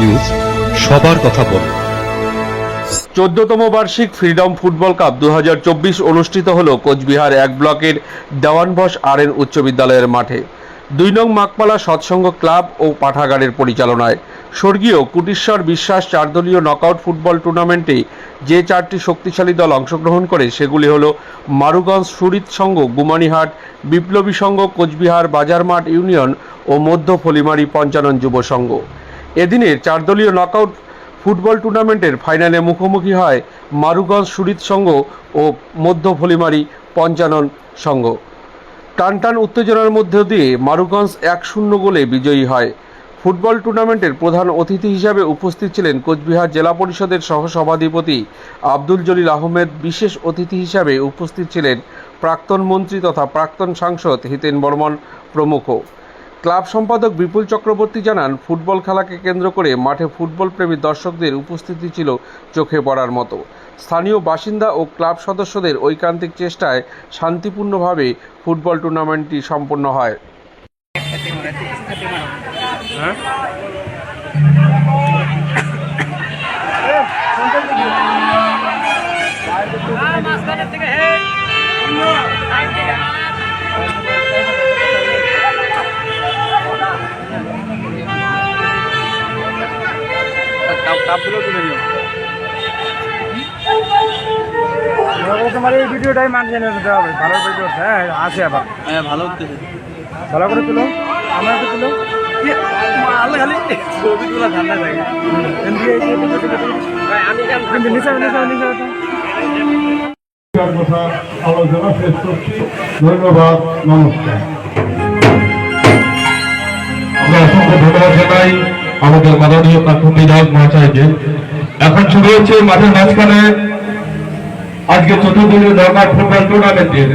News, সবার কথা বলে। চোদ্দতম বার্ষিক ফ্রিডম ফুটবল কাপ দুহাজার চব্বিশ অনুষ্ঠিত হল কোচবিহার এক ব্লকের দেওয়ানবস আর এন উচ্চ বিদ্যালয়ের মাঠে। দুই নং মাকপালা সৎসঙ্গ ক্লাব ও পাঠাগারের পরিচালনায়। স্বর্গীয় কুটিশ্বর বিশ্বাস চারদলীয় নকআউট ফুটবল টুর্নামেন্টে যে চারটি শক্তিশালী দল অংশগ্রহণ করে, সেগুলি হল মারুগঞ্জ সুরিত সংঘ, গুমানিহাট, বিপ্লবী সংঘ, কোচবিহার বাজারমাঠ ইউনিয়ন ও মধ্য ফলিমারি পঞ্চানন যুব সংঘ। এদিনের চারদলীয় নকআউট ফুটবল টুর্নামেন্টের ফাইনালে মুখোমুখি হয় মারুগঞ্জ সুরিত সংঘ ও মধ্য ফলিমারি পঞ্চানন সংঘ। টানটান উত্তেজনার মধ্য দিয়ে মারুগঞ্জ এক শূন্য গোলে বিজয়ী হয়। ফুটবল টুর্নামেন্টের প্রধান অতিথি হিসাবে উপস্থিত ছিলেন কোচবিহার জেলা পরিষদের সহসভাধিপতি আব্দুল জলিল আহমেদ, বিশেষ অতিথি হিসাবে উপস্থিত ছিলেন প্রাক্তন মন্ত্রী তথা প্রাক্তন সাংসদ হিতেন বর্মন প্রমুখ। ক্লাব সম্পাদক বিপুল চক্রবর্তী জানান, ফুটবল খেলাকে কেন্দ্র করে মাঠে ফুটবল প্রেমী দর্শকদের উপস্থিতি ছিল চোখে পড়ার মতো। স্থানীয় বাসিন্দা ও ক্লাব সদস্যদের ঐকান্তিক চেষ্টায় শান্তিপূর্ণভাবে ফুটবল টুর্নামেন্টটি সম্পন্ন হয়? আমাকে তোমার এই ভিডিওটাই মানছে নিতে হবে। ভালো ভিডিও হ্যাঁ আছে আবার। হ্যাঁ ভালো উঠতেছে ভালো করে তুলো। আমার তুলো। তোলা তুলো। কথা আলোচনা শেষ করছি। ধন্যবাদ নমস্কার। আমরা অসংখ্য ধন্যবাদ জানাই। আমাদের মাননীয় প্রাক্তন বিধায়ক মহাশয়কে। এখন শুরু হচ্ছে মাঠের মাঝখানে আজকে চতুর্দিনের দরকার ফুটবল টুর্নামেন্টের